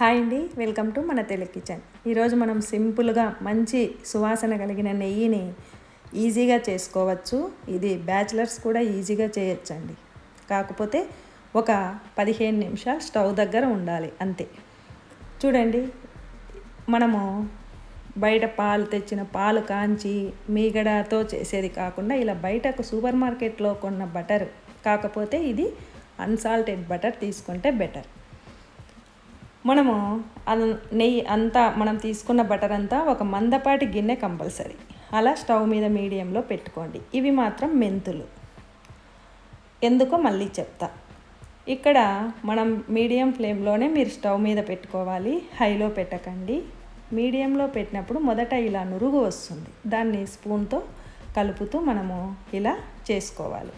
Hi అండి welcome to మన Telugu kitchen. ఈరోజు మనం సింపుల్గా మంచి సువాసన కలిగిన నెయ్యిని ఈజీగా చేసుకోవచ్చు. ఇది బ్యాచిలర్స్ కూడా ఈజీగా చేయొచ్చండి. కాకపోతే ఒక పదిహేను నిమిషాలు స్టవ్ దగ్గర ఉండాలి అంతే. చూడండి మనము బయట పాలు తెచ్చిన పాలు కాంచి మీగడతో చేసేది కాకుండా ఇలా బయటకు సూపర్ మార్కెట్లో కొన్న బటర్. కాకపోతే ఇది అన్సాల్టెడ్ బటర్ తీసుకుంటే బెటర్. మనము అది నెయ్యి అంతా మనం తీసుకున్న బటర్ అంతా ఒక మందపాటి గిన్నె కంపల్సరీ. అలా స్టవ్ మీద మీడియంలో పెట్టుకోండి. ఇవి మాత్రం మెంతులు. ఎందుకో మళ్ళీ చెప్తా. ఇక్కడ మనం మీడియం ఫ్లేమ్లోనే మీరు స్టవ్ మీద పెట్టుకోవాలి. హైలో పెట్టకండి. మీడియంలో పెట్టినప్పుడు మొదట ఇలా నురుగు వస్తుంది. దాన్ని స్పూన్తో కలుపుతూ మనము ఇలా చేసుకోవాలి.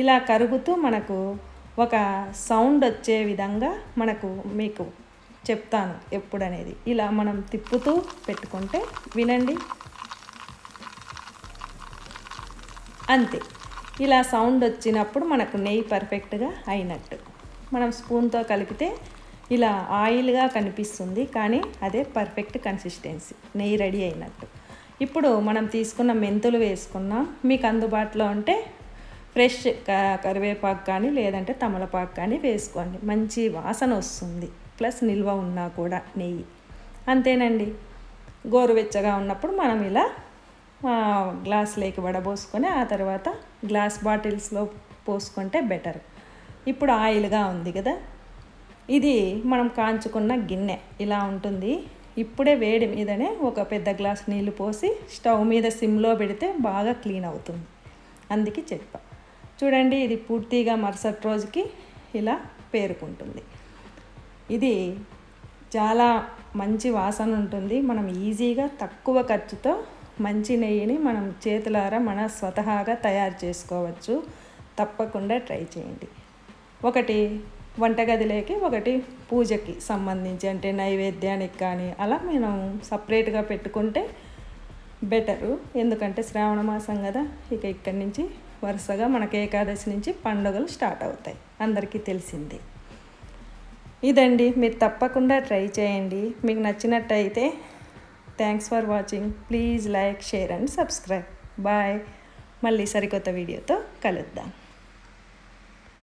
ఇలా కరుగుతూ మనకు ఒక సౌండ్ వచ్చే విధంగా మనకు మీకు చెప్తాను ఎప్పుడనేది. ఇలా మనం తిప్పుతూ పెట్టుకుంటే వినండి. అంతే. ఇలా సౌండ్ వచ్చినప్పుడు మనకు నెయ్యి పర్ఫెక్ట్గా అయినట్టు. మనం స్పూన్తో కలిపితే ఇలా ఆయిల్గా కనిపిస్తుంది కానీ అదే పర్ఫెక్ట్ కన్సిస్టెన్సీ నెయ్యి రెడీ అయినట్టు. ఇప్పుడు మనం తీసుకున్న మెంతులు వేసుకున్నాం. మీకు అందుబాటులో ఉంటే ఫ్రెష్ కరివేపాకు కానీ లేదంటే తమలపాకు కానీ వేసుకోండి. మంచి వాసన వస్తుంది. ప్లస్ నిల్వ ఉన్నా కూడా నెయ్యి. అంతేనండి. గోరువెచ్చగా ఉన్నప్పుడు మనం ఇలా గ్లాస్లోకి వడబోసుకొని ఆ తర్వాత గ్లాస్ బాటిల్స్లో పోసుకుంటే బెటర్. ఇప్పుడు ఆయిల్గా ఉంది కదా. ఇది మనం కాంచుకున్న గిన్నె. ఇలా ఉంటుంది. ఇప్పుడే వేడి మీదనే ఒక పెద్ద గ్లాస్ నీళ్ళు పోసి స్టవ్ మీద సిమ్లో పెడితే బాగా క్లీన్ అవుతుంది. అందుకే చెప్పా. చూడండి ఇది పూర్తిగా మరుసటి రోజుకి ఇలా పేరుకుంటుంది. ఇది చాలా మంచి వాసన ఉంటుంది. మనం ఈజీగా తక్కువ ఖర్చుతో మంచి నెయ్యిని మనం చేతులారా మన స్వతహాగా తయారు చేసుకోవచ్చు. తప్పకుండా ట్రై చేయండి. ఒకటి వంటగదిలోకి ఒకటి పూజకి సంబంధించి అంటే నైవేద్యానికి కానీ అలా మనం సపరేట్గా పెట్టుకుంటే బెటరు. ఎందుకంటే శ్రావణ మాసం కదా ఇక ఇక్కడి నుంచి వరుసగా మనకి ఏకాదశి నుంచి పండుగలు స్టార్ట్ అవుతాయి. అందరికీ తెలిసిందే. ఇదండి మీరు తప్పకుండా ట్రై చేయండి. మీకు నచ్చినట్టయితే thanks for watching. Please like share and subscribe. Bye. మళ్ళీ సరికొత్త వీడియోతో కలుద్దాం.